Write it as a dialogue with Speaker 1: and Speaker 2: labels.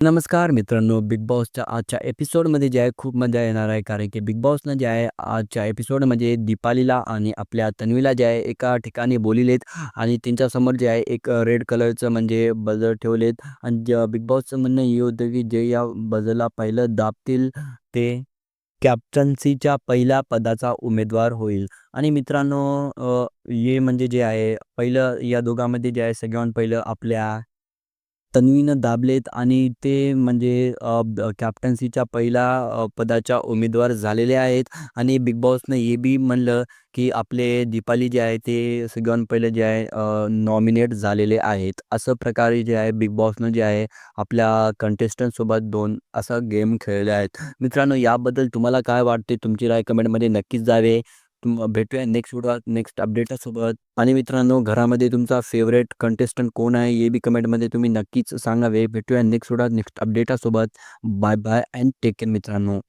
Speaker 1: नमस्कार मित्रांनो, बिग बॉसच्या आजच्या एपिसोडमध्ये जे आहे खूप मजा येणार आहे. कारण की बिग बॉसनं जे आहे आजच्या एपिसोडमध्ये दीपालीला आणि आपल्या तन्वीला जे आहे एका ठिकाणी बोलिलेत आणि त्यांच्यासमोर जे आहे एक रेड कलरचं म्हणजे बजर ठेवलेत आणि ज बिग बॉसचं म्हणणं हे होतं की जे या बजरला पहिलं दाबतील ते कॅप्टन्सीच्या पहिल्या पदाचा उमेदवार होईल. आणि मित्रांनो हे म्हणजे जे आहे पहिलं या दोघांमध्ये जे आहे सगळ्यात पहिलं आपल्या तन्वीनं दाबलेत आणि ते म्हणजे कॅप्टन्सीच्या पहिल्या पदाच्या उमेदवार झालेले आहेत आणि बिग बॉसनं हे बी म्हणलं की आपले दीपाली जे आहे ते सगळ्यात पहिले जे आहे नॉमिनेट झालेले आहेत. असं प्रकारे जे आहे बिग बॉसनं जे आहे आपल्या कंटेस्टंटसोबत दोन असा गेम खेळले आहेत. मित्रांनो याबद्दल तुम्हाला काय वाटते? तुमची राय कमेंटमध्ये नक्कीच जावे तुम भेटूया नेक्स्ट व्हिडिओ नेक्स्ट अपडेटासोबत आणि मित्रांनो घरामध्ये तुमचा फेवरेट कंटेस्टंट कोण आहे? हे बी कमेंटमध्ये तुम्ही नक्कीच सांगावे. भेटूया next video next अपडेटासोबत. Bye bye and take care मित्रांनो.